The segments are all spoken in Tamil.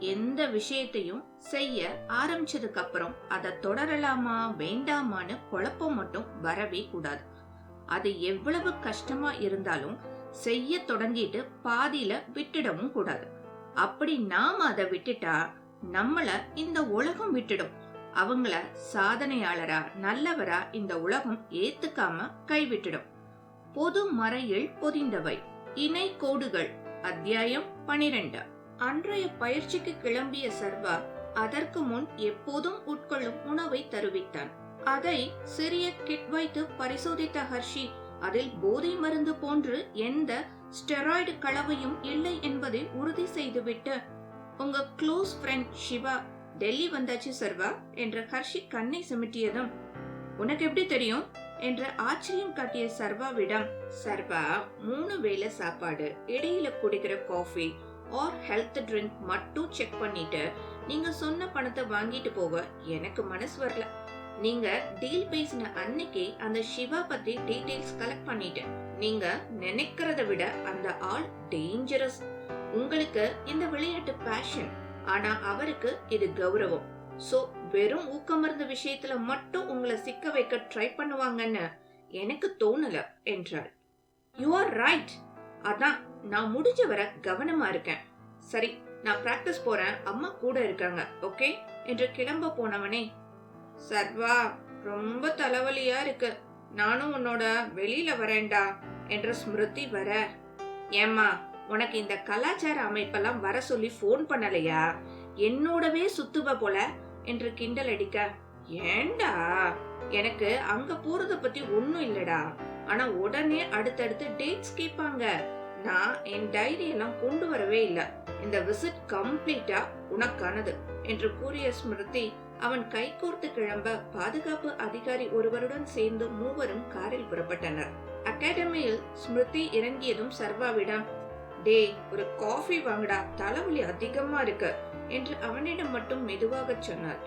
எந்த விஷயத்தையும் செய்ய ஆரம்பிச்சதுக்கு அப்புறம் அதை தொடரலாமா வேண்டாமான்னு குழப்பம் மட்டும் வரவே கூடாது. அது எவ்வளவு கஷ்டமா இருந்தாலும் செய்ய தொடங்கிட்டு பாதியில விட்டுடவும் கூடாது. அப்படி நாம அதை விட்டுட்டா நம்மள இந்த உலகம் விட்டுடும். அவங்கள சாதனையாளரா நல்லவரா இந்த உலகம் ஏத்துக்காம கைவிட்டுடும். பொது மறையில் பொதிந்தவை. இணை கோடுகள். அத்தியாயம் பனிரெண்டு. அன்றைய பயிற்சிக்கு கிளம்பிய சர்வா அதற்கு முன் எப்போதும் உட்கொள்ளும் உணவை தருவித்தான். அதை சிறிய கிட் வைத்து பரிசோதித்த ஹர்ஷி அதில் போதை மருந்து போன்று எந்த ஸ்டெராய்டு கலவையும் இல்லை என்பதை உறுதி செய்துவிட்டு உங்க க்ளோஸ் ஃப்ரெண்ட் சிவா டெல்லி வந்தாச்சு சர்வா என்ற ஹர்ஷி கண்ணை சிமிட்டியதும் உனக்கு எப்படி தெரியும்? என்ற ஆச்சரியம் காட்டிய சர்வாவிடம் சர்வா மூணு வேளை சாப்பாடு இடையில குடிக்கிற காஃபி ஆர் ஹெல்த் ட்ரிங்க் மட்டும் செக் பண்ணிட்டு நீங்க சொன்ன பணத்தை வாங்கிட்டு போக எனக்கு மனசு வரல. நீங்க டீல் பேசின அன்னைக்கு அந்த சிவா பத்தி டீடைல்ஸ் கலெக்ட் பண்ணிட்டேன் நீங்க நினைக்கிறத விட அந்த ஆள் டேஞ்சரஸ் உங்களுக்கு இந்த விளையாட்டு பேஷன் ஆனா அவருக்கு இது கௌரவம். சோ வெறும் ஊக்கமருந்த விஷயத்துல மட்டும் உங்களை சிக்க வைக்க ட்ரை பண்ணுவாங்கன்னு எனக்கு தோணல என்றாள். யூ ஆர் ரைட் அதான் நான் முடிஞ்ச வர கவனமா இருக்கேன். சரி நான் பிராக்டிஸ் போறேன். அம்மா கூட இருக்காங்க ஓகே என்று கிளம்ப போனவனே சர்வா ரொம்ப தலைவலியா இருக்கு. நானும் உன்னோட வெளியில வரேன்டா என்ற ஸ்மிருதி வர ஏம்மா உனக்கு இந்த கலாச்சார அமைப்பெல்லாம் வர சொல்லி ஃபோன் பண்ணலையா? என்னோடவே சுத்துவ போல என்று கிண்டல் அடிக்க ஏண்டா? எனக்கு அங்க போறத பத்தி ஒண்ணும் இல்லடா. ஆனா உடனே அடுத்தடுத்து டேட்ஸ் கேட்பாங்க. நான் என் டைரியெல்லாம் கொண்டு வரவே இல்லை. இந்த விசிட் கம்ப்ளீட்டா உனக்கானது என்று கூறிய ஸ்மிருதி அவன் கைகோர்த்து கிளம்ப பாதுகாப்பு அதிகாரி ஒருவருடன் சேர்ந்து மூவரும் காரில் புறப்பட்டனர். அகாடமியில் ஸ்மிருதி இறங்கியதும் சர்வாவிடம் டே ஒரு காஃபி வாங்கடா தலைவலி அதிகமா இருக்கு என்று அவனிடம் மட்டும் மெதுவாக சொன்னார்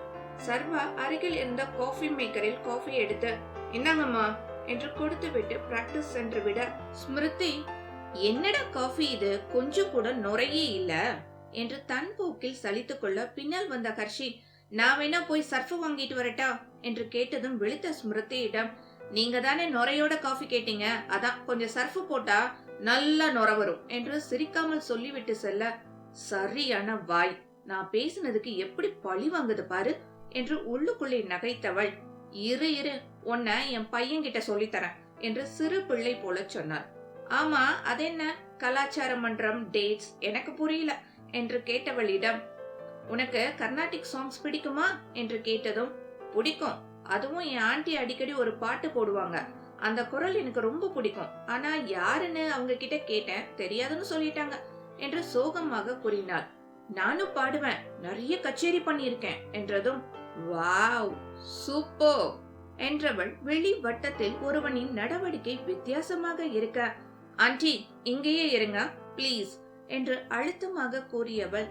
சர்வா அருகில் இருந்த காஃபி மேக்கரில் காஃபி எடுத்து என்னங்கம்மா என்று கொடுத்து விட்டு பிராக்டிஸ் சென்று விட ஸ்மிருதி என்னடா காஃபி இது? கொஞ்சம் கூட நுரையே இல்ல. என்று தன் போக்கில் சலித்து கொள்ள பின்னால் வந்த ஹர்ஷி நான் வேணா போய் சர்ஃப் வாங்கிட்டு வரட்டா? என்று கேட்டதும் விழித்த ஸ்மிருதியிடம் நீங்க தானே நுரையோட காஃபி கேட்டீங்க? அதான் கொஞ்சம் சர்ஃப் போட்டா நல்லா நுர வரும். என்று சிரிக்காமல் சொல்லிவிட்டு செல்ல சரியான வாய். நான் பேசினதுக்கு எப்படி பழி வாங்குது பாரு என்று உள்ளுக்குள்ளே நகைத்தவள் இரு இரு உன்னை என் பையன் கிட்ட சொல்லித்தரேன் என்று சிறு பிள்ளை போல சொன்னார் ஆமா அதென்ன கலாச்சார மன்றம் டேட்ஸ் எனக்கு புரியல என்று கேட்டவளிடம் உனக்கு கர்நாடிக் சாங்ஸ் பிடிக்குமா? என்று கேட்டதும் பிடிக்கும். அதுவும் என் ஆண்டி அடிக்கடி ஒரு பாட்டு போடுவாங்க. அந்த குரல் எனக்கு ரொம்ப பிடிக்கும். ஆனா யாருன்னு அவங்க கிட்ட கேட்டேன். தெரியாதுன்னு சொல்லிட்டாங்க என்று சோகமாக கூறினாள். நானும் பாடுவேன். நிறைய கச்சேரி பண்ணியிருக்கேன் என்றதும் வாவ் சூப்பர் என்றவள் வெளி வட்டத்தில் ஒருவனின் நடவடிக்கை வித்தியாசமாக இருக்க ஆண்டி இங்கேயே இருங்க ப்ளீஸ் என்று அழுத்தமாக கூறியவள்.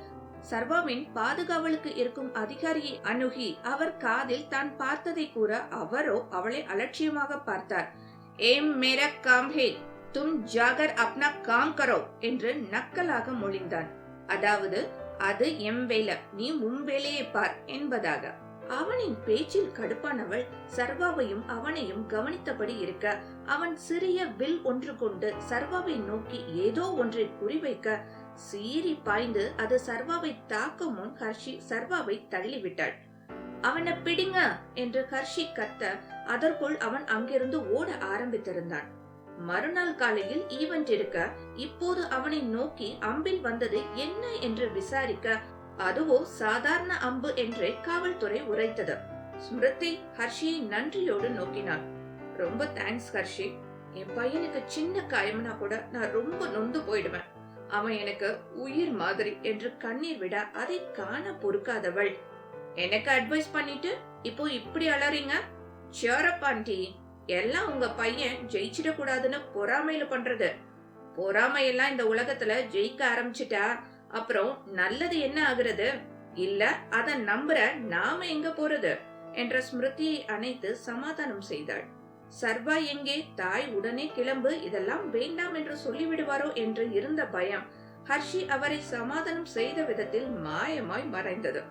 சர்வாவின் பாதுகாவலுக்கு இருக்கும் அதிகாரியை அணுகி அவர் காதில் தான் பார்த்ததை கூற அவரோ அவளை அலட்சியமாக பார்த்தார். ஏம் மேரா காம் ஹே தும் ஜாகர் அப்னா காம் கரோ என்று நக்கலாக மொழிந்தான். அதாவது அது எம் வேலை நீ உன் வேலையை பார் என்பதாக. அவனின் பேச்சில் கடுப்பானவள் சர்வாவையும் அவனையும் கவனித்தபடி இருக்க அவன் சிறிய வில் ஒன்று கொண்டு சர்வாவை நோக்கி ஏதோ ஒன்றை குறிவைக்க சீறி பாய்ந்து அது சர்வாவை தாக்க முன் ஹர்ஷி சர்வாவை தள்ளிவிட்டாள். அவனை பிடிங்க என்று ஹர்ஷி கத்த அதற்குள் அவன் அங்கிருந்து ஓட ஆரம்பித்திருந்தான். மறுநாள் காலையில் ஈவென்ட் இருக்க இப்போது அவனை நோக்கி அம்பில் வந்தது என்ன என்று விசாரிக்க அதுவோ சாதாரண அம்பு என்றே காவல்துறை உரைத்தது. ஸ்மிருதி ஹர்ஷியை நன்றியோடு நோக்கினாள். ரொம்ப தேங்க்ஸ் ஹர்ஷி. என் பையனுக்கு சின்ன காயம்னா கூட நான் ரொம்ப நொந்து போயிடுவேன். அவன் எனக்கு உயிர் மாதிரி என்று கண்ணீர் விட அதை காண பொறுக்காதவள். எனக்கு அட்வைஸ் பண்ணிட்டு இப்போ இப்படி அலறீங்க? ஷியரப் ஆண்டி எல்லாம் உங்க பையன் ஜெயிச்சிடக்கூடாதுன்னு பொறாமையில பண்றது. பொறாமையெல்லாம் இந்த உலகத்துல ஜெயிக்க ஆரம்பிச்சிட்டா அப்புறம் நல்லது என்ன ஆகுறது? இல்ல அத நம்புற நாம எங்க போறது? என்ற ஸ்மிருதியை அணைத்து சமாதானம் செய்தாள். சர்வா எங்கே? தாய் உடனே கிளம்பு இதெல்லாம் வேண்டாம் என்று சொல்லிவிடுவாரோ என்று இருந்த பயம் ஹர்ஷி அவரை சமாதானம் செய்த விதத்தில் மாயமாய் மறைந்தது.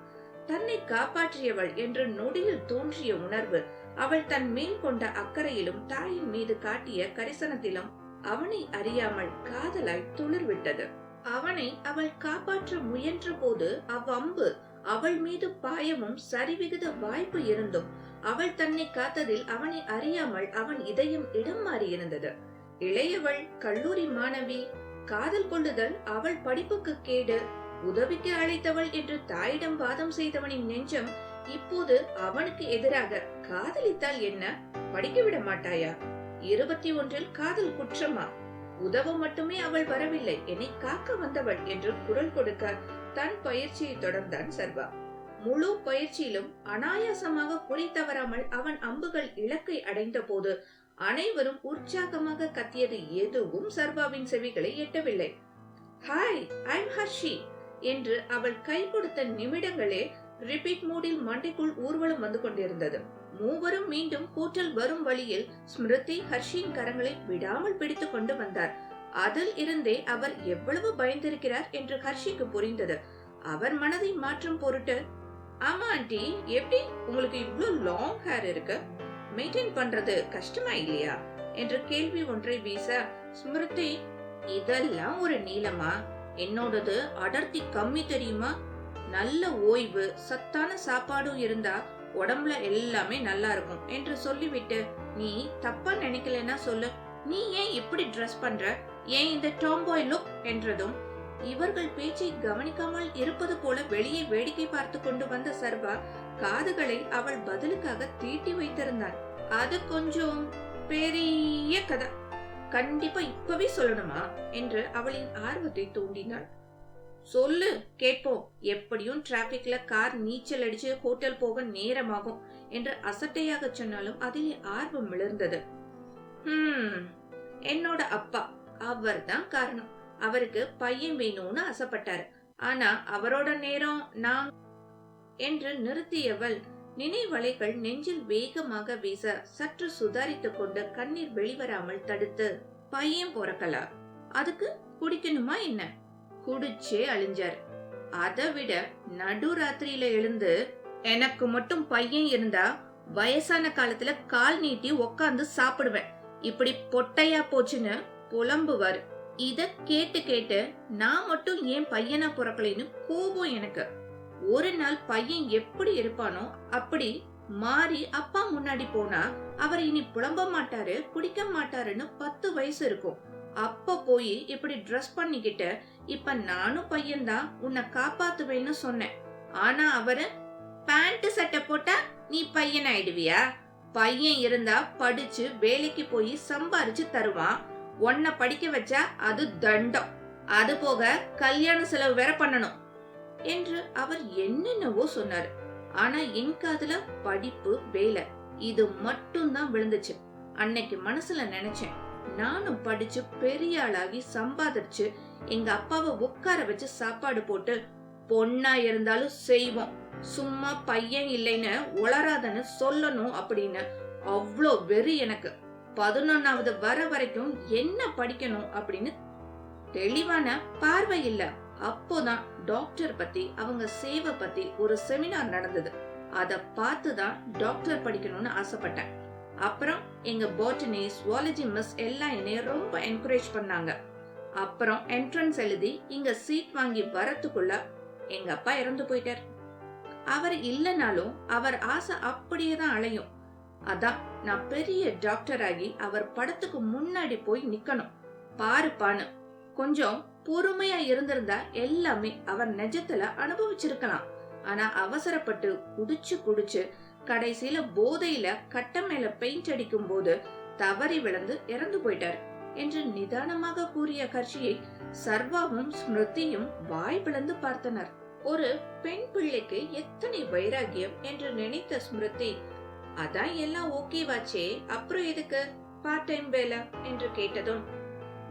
தன்னை காப்பாற்றியவள் என்று நொடியில் தோன்றிய உணர்வு அவள் தன் மேல் கொண்ட அக்கறையிலும் தாயின் மீது காட்டிய கரிசனத்திலும் அவனை அறியாமல் காதலாய் துளிர்விட்டது. அவனை அவள் காப்பாற்ற முயன்ற போது அவ்வம்பு அவள் மீது பாயமும் சரிவிகித வாய்ப்பு இருந்தும் அவள் தன்னை காத்ததில் அவனை அறியாமல் அவன் இதயம் இடம் மாறியிருந்தது. இளையவள் கல்லூரி மாணவி காதல் கொள்ளுதல் அவள் படிப்புக்கு கேடு உதவிக்கு அழைத்தவள் என்று தாயிடம் வாதம் செய்தவனின் நெஞ்சம் இப்போது அவனுக்கு எதிராக காதலித்தால் என்ன? படிக்க விட மாட்டாயா? இருபத்தி ஒன்றில் காதல் குற்றமா? உதவ மட்டுமே அவள் வரவில்லை. என்னை காக்க வந்தவள் என்று குரல் கொடுக்க தன் பயிற்சியை தொடர்ந்தான் சர்வா. முழு பயிற்சியிலும் அனாயாசமாக குழி தவறாமல் அவன் அம்புகள் இலக்கை அடைந்த போது அனைவரும் உற்சாகமாக கத்தியது எதுவும் சர்வாவின் செவிகளை எட்டவில்லை. ஹாய் ஐம் ஹர்ஷி என்று அவள் கை கொடுத்த நிமிடங்களே ரிப்பீட் மூடில் மண்டைக்குள் ஊர்வலம் வந்து கொண்டிருந்தது. மூவரும் மீண்டும் கூட்டல் வரும் வழியில் ஸ்மிருதி ஹர்ஷியின் கரங்களை விடாமல் பிடித்து கொண்டு வந்தார். அதில் இருந்தே அவர் எவ்வளவு பயந்திருக்கிறார் என்று ஹர்ஷிக்கு புரிந்தது. அவர் மனதை மாற்றும் பொருட்டு ஆமா ஆண்டி எப்படி? உங்களுக்கு இவ்ளோ லாங் ஹேர் இருக்கு. மெயின்டைன் பண்றது கஷ்டமா இல்லையா? என்ற கேள்வி ஒன்றை வீச ஸ்மிருதி இதெல்லாம் ஒரு நீளமா? என்னோடது அடர்த்தி கம்மி தெரியுமா? நல்ல ஓய்வு சத்தான சாப்பாடும் இருந்தா உடம்புல எல்லாமே நல்லா இருக்கும் என்று சொல்லிவிட்டு நீ தப்பா நினைக்கலன்னா சொல்லு. நீ ஏன் இப்படி ட்ரெஸ் பண்ற? ஏன் இந்த டாம்பாய் லுக் என்றதும் இவர்கள் பேச்சை கவனிக்காமல் இருப்பது போல வெளியே வேடிக்கை பார்த்து கொண்டு வந்த சர்வா காதுகளை அவள் பதிலுக்காக தீட்டி வைத்திருந்தான். அது கொஞ்சம் பெரிய கதை. கண்டிப்பா இப்பவே சொல்லணுமா? என்று அவளின் ஆர்வத்தை தூண்டினாள். சொல்லு கேட்போம். எப்படியும் டிராபிக்ல கார் நீச்சல் அடிச்சு ஹோட்டல் போக நேரமாகும் என்று அசட்டையாக சொன்னாலும் அதிலே ஆர்வம் விழுந்தது என்னோட அப்பா அவர்தான் காரணம். அவருக்கு பையன் வேணும்னு ஆசைப்பட்டாரு. ஆனா அவரோட நேரம் நான் என்று நிறுத்தியவள் நினைவலைகள் நெஞ்சில் வேகமாக வீச சற்று சுதாரித்துக் கொண்டு கண்ணீர் வெளிவராமல் தடுத்து பையன் பிறக்கலா அதுக்கு குடிக்கணுமா என்ன? குடிச்சே அழிஞ்சார். அதை விட நடுராத்திரியில எழுந்து எனக்கு மட்டும் பையன் இருந்தா வயசான காலத்துல கால் நீட்டி உக்காந்து சாப்பிடுவேன். இப்படி பொட்டையா போச்சுன்னு புலம்புவார். இத கேட்டு கேட்டு நான் மட்டும் ஏன் பையனா பிறக்கலைன்னு கோபம் எனக்கு. ஒரு நாள் பையன் எப்படி இருப்பானோ அப்படி மாறி அப்பா முன்னாடி போனா அவர் இனி புலம்ப மாட்டாரு குடிக்க மாட்டாருன்னு பத்து வயசு இருக்கும். அப்ப போய் இப்படி ட்ரெஸ் பண்ணிக்கிட்டு இப்ப நானும் பையன்தான். உன்னை காப்பாத்துவேன்னு சொன்னேன். ஆனா அவரு பேண்ட் சட்டை போட்டா நீ பையன் ஆயிடுவியா பையன் இருந்தா படிச்சு வேலைக்கு போய் சம்பாரிச்சு தருவான். உன்னை படிக்க வச்சா அது தண்டம். அது போக கல்யாண செலவு வேற பண்ணணும். என்று அவர் என்னென்னவோ சொன்னாரு. ஆனா என் காதுல படிப்பு வேலை இது மட்டும்தான் விழுந்துச்சு. அன்னைக்கு மனசுல நினைச்சேன். நானும் படிச்சு பெரிய ஆளாகி சம்பாதிச்சு எங்க அப்பாவை உட்கார வச்சு சாப்பாடு போட்டு பொண்ணா இருந்தாலும் செய்வோம் சும்மா பையன் இல்லைன்னு உளராதன்னு சொல்லணும் அப்படின்னு. அவ்வளோ வெறி எனக்கு. பதினொன்னாவது வர வரைக்கும் என்ன படிக்கணும் அப்படின்னு தெளிவான பார்வை இல்ல. அப்போதான் டாக்டர் பத்தி அவங்க சேவை பத்தி ஒரு செமினார் நடந்தது. அத பார்த்து தான் டாக்டர் படிக்கணும்னு ஆசைப்பட்டேன். அப்புறம் எங்க பாட்டனி சுவாலஜி மிஸ் எல்லாம் என்னைய ரொம்ப என்கரேஜ் பண்ணாங்க. அப்புறம் என்ட்ரன்ஸ் எழுதி இங்க சீட் வாங்கி வரத்துக்குள்ள எங்க அப்பா இறந்து போயிட்டார். அவர் இல்லைனாலும் அவர் ஆசை அப்படியே தான் அலையும். அதான் நான் பெரிய டாக்டர் ஆகி அவர் படத்துக்கு முன்னாடி போய் நிக்கணும். பாருப்பான்னு. கொஞ்சம் பொறுமையா இருந்திருந்தா எல்லாமே அவர் நிஜத்துல அனுபவிச்சிருக்கலாம். ஆனா அவசரப்பட்டு குடிச்சு குடிச்சு கடைசியில போதையில கட்ட மேல பெயிண்ட் அடிக்கும் போது தவறி விழுந்து இறந்து போயிட்டார் என்று நிதானமாக கூறிய கட்சியை சர்வாவும் ஸ்மிருதியும் வாய் பிளந்து பார்த்தனர். ஒரு பெண் பிள்ளைக்கு எத்தனை வைராகியம் என்று நினைத்த ஸ்மிருதி அதான் எல்லாம் ஓகேவாச்சே அப்புறம் எதுக்கு? பார்ட் டைம் வேலை? என்று கேட்டதும்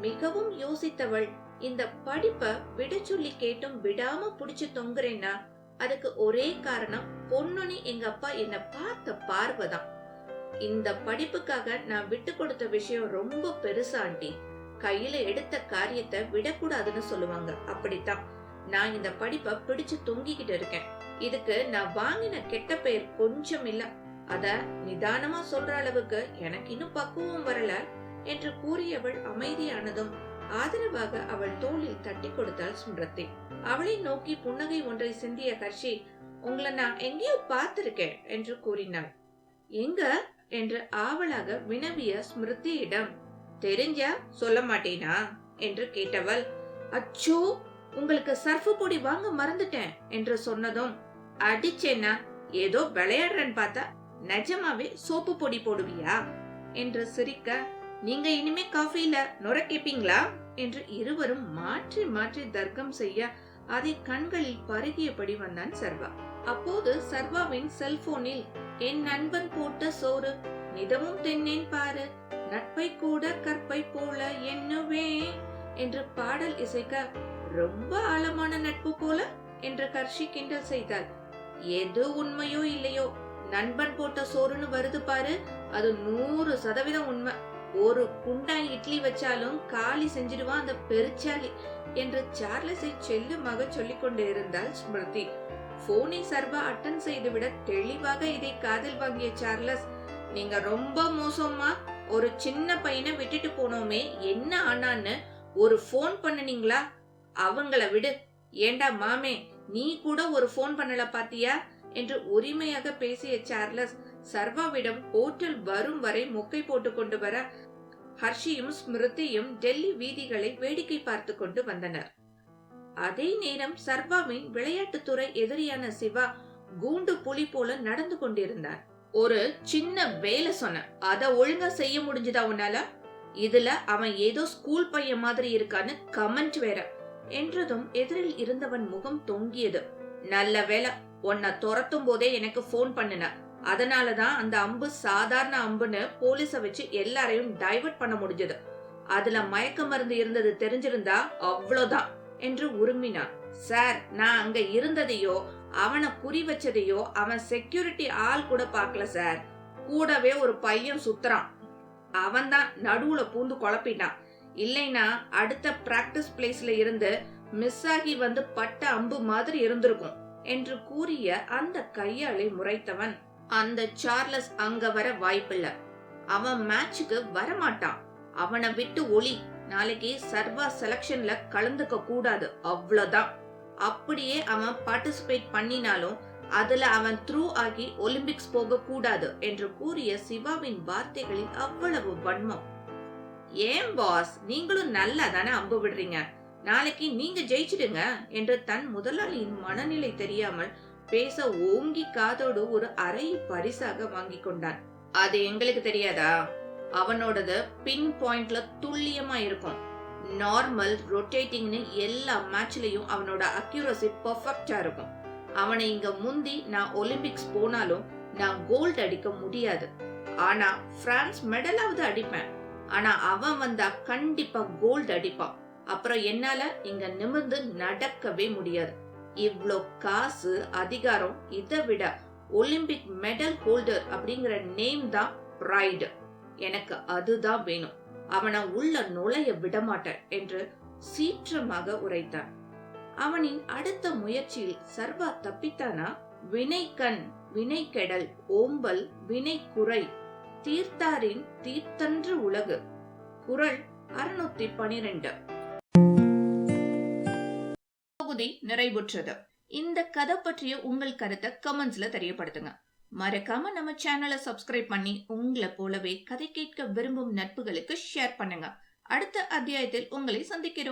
மிகவும் யோசித்தவள் இந்த படிப்ப விட சொல்லி கேட்டும் விடாம புடிச்சு தொங்குறேன்னா அதுக்கு ஒரே காரணம் பொண்ணுனி எங்க அப்பா என்ன பார்த்த பார்வைதான் இந்த படிப்புக்காக நான் விட்டு கொடுத்த விஷயம் ரொம்ப பெருசா ஆண்டி. கையில எடுத்த காரியத்தை விடக்கூடாதுன்னு சொல்லுவாங்க. அப்படித்தான். நான் இந்த படிப்பை பிடிச்சு தொங்கிக்கிட்டு இருக்கேன். இதுக்கு நான் வாங்கின கெட்ட பெயர் கொஞ்சம் இல்ல. அத நிதானமா சொல்ற அளவுக்கு எனக்கு இன்னும் பக்குவம் வரல என்று கூறியவள் அமைதியானதும் ஆதரவாக அவள் தோளில் தட்டி கொடுத்தாள் ஸ்மிருதி அவளை நோக்கி புன்னகை ஒன்றை சிந்திய கர்ஷி உங்களை நான் எங்கேயோ பார்த்திருக்கேன் என்று கூறினாள். எங்க? என்று ஆவலாக வினவிய ஸ்மிருதியிடம். தெரிஞ்சா சொல்ல மாட்டேனா? என்று கேட்டவள். அச்சோ உங்களுக்கு சர்ஃபு பொடி வாங்க மறந்துட்டேன் என்று சொன்னதும் அடிச்சேன்னா ஏதோ விளையாடுறேன்னு பார்த்தா நிஜமாவே சோப்பு பொடி போடுவியா? என்று சிரிக்க நீங்க இனிமே காஃபில நுர கேப்பீங்களா? என்று இருவரும் மாற்றி மாற்றி தர்க்கம் செய்ய அதை கண்களில் பருகியபடி வந்தான் சர்வா அப்போது சர்வாவின் செல்போனில் என் நண்பன் போட்ட சோறு நிதமும் தென்னேன் பாரு நட்பை கூட கற்பை போல என்னவே என்று பாடல் இசைக்க ரொம்ப ஆழமான நட்பு போல என்று கர்ஷி கிண்டல் செய்தார். எது உண்மையோ இல்லையோ நண்பன் போட்ட சோறுன்னு வருது பாரு அது நூறு சதவீதம் உண்மை. ஒரு குண்டாய் இட்லி வச்சாலும் காலி செஞ்சிடுவான் அந்த பெருச்சாலி என்று சார்லஸை செல்லுமாக சொல்லிக் கொண்டிருந்தாள் ஸ்மிருதி. போனை சர்வா அட்டன் செய்துவிட தெளிவாக இதை காதில் வாங்கிய சார்லஸ் நீங்க ரொம்ப மோசமா ஒரு சின்ன பையனை விட்டுட்டு போனோமே என்ன ஆனான்னு ஒரு ஃபோன் பண்ணுனீங்களா? அவங்கள விடு. ஏண்டா மாமே நீ கூட ஒரு ஃபோன் பண்ணல பாத்தியா? என்று உரிமையாக பேசிய சார்லஸ் சர்வாவிடம் ஹோட்டல் வரும் வரை மொக்கை போட்டு கொண்டு வர ஹர்ஷியும் ஸ்மிருதியும் டெல்லி வீதிகளை வேடிக்கை பார்த்து கொண்டு வந்தனர். அதே நேரம் சர்வாவின் விளையாட்டுத்துறை எதிரியான சிவா கூண்டு புலி போல நடந்து கொண்டிருந்தார். ஒரு சின்ன வேலை சொன்ன அத ஒழுங்கா செய்ய முடிஞ்சதா உன்னால? இதுல அவன் ஏதோ ஸ்கூல் பையன் மாதிரி இருக்கான்னு கமெண்ட் வேற என்றதும் எதிரில் இருந்தவன் முகம் தொங்கியது. நல்ல வேலை உன்னை துரத்தும் போதே எனக்கு ஃபோன் பண்ணுன. அதனாலதான் அந்த அம்பு சாதாரண அம்புன்னு போலீஸ வச்சு எல்லாரையும் டைவர்ட் பண்ண முடிஞ்சது. அதுல மயக்க மருந்து இருந்தது தெரிஞ்சிருந்தா அவ்வளவுதான். என்று உருமினான். சார் நான் அங்க இருந்ததையோ அவனை குறி வச்சதையோ அவன் செக்யூரிட்டி ஆள் கூட பார்க்கல சார். கூடவே ஒரு பையன் சுத்துறான். அவன் தான் நடுவுல பூந்து குழப்பிட்டான். இல்லைனா அடுத்த பிராக்டிஸ் பிளேஸ்ல இருந்து மிஸ் ஆகி வந்து பட்ட அம்பு மாதிரி இருந்திருக்கும் என்று கூறிய அந்த கையாளை முறைத்தவன். அந்த சார்லஸ் அங்க வர வாய்ப்பில்லை. அவன் மேட்சுக்கு வரமாட்டான். அவனை விட்டு ஒளி நாளைக்கு சர்வா செலக்ஷன்ல கலந்துக்க கூடாது. அவ்வளோதான் அப்படியே அவன் பார்ட்டிசிபேட் பண்ணினாலும் அதுல அவன் த்ரூ ஆகி ஒலிம்பிக்ஸ் போக கூடாது என்று கூறிய சிவாவின் வார்த்தைகளில் அவ்வளவு வன்மம். ஏன் பாஸ் நீங்களும் நல்லா தானே அம்பு விடுறீங்க. நாளைக்கு நீங்க ஜெயிச்சிடுங்க என்று தன் முதலாளியின் மனநிலை தெரியாமல் பேச ஓங்கி காதோடு ஒரு அறை பரிசாக வாங்கி கொண்டான். அது எங்களுக்கு தெரியாதா? அவனோடது பின் பாயிண்ட்ல துல்லியமா இருக்கும். நார்மல் ரொட்டேட்டிங்னு எல்லா மேட்ச்லயும் அவனோட அக்யூரசி பர்ஃபெக்டா இருக்கும். அவனை இங்க முந்தி நான் ஒலிம்பிக்ஸ் போனாலும் நான் கோல்டு அடிக்க முடியாது. ஆனா பிரான்ஸ் மெடலாவது அடிப்பேன். ஆனா அவன் வந்தா கண்டிப்பா கோல்டு அடிப்பான். அப்புறம் என்னால இங்க நிமிர்ந்து நடக்கவே முடியாது. இவ்வளோ காசு அதிகாரம் இதை விட ஒலிம்பிக் மெடல் ஹோல்டர் அப்படிங்கிற நேம் தான் ப்ரைடு எனக்கு அதுதான் வேணும். அவனை உள்ள நுழைய விடமாட்டேன் என்று சீற்றமாக உரைத்தான். அவனின் அடுத்த முயற்சியில் சர்வா தப்பித்தானா? வினைக்கண் வினைக்கெடல் ஓம்பல் வினை குறை தீர்த்தாரின் தீர்த்தன்று உலகு. குரல் அறுநூத்தி பனிரெண்டு. தொகுதி நிறைவுற்றது. இந்த கதை பற்றிய உங்கள் கருத்தை கமெண்ட்ஸ்ல தெரியப்படுத்துங்க. மறக்காம நம்ம சேனலை சப்ஸ்கிரைப் பண்ணி உங்களை போலவே கதை கேட்க விரும்பும் நட்புகளுக்கு ஷேர் பண்ணுங்க. அடுத்த அத்தியாயத்தில் உங்களை சந்திக்கிறோம்.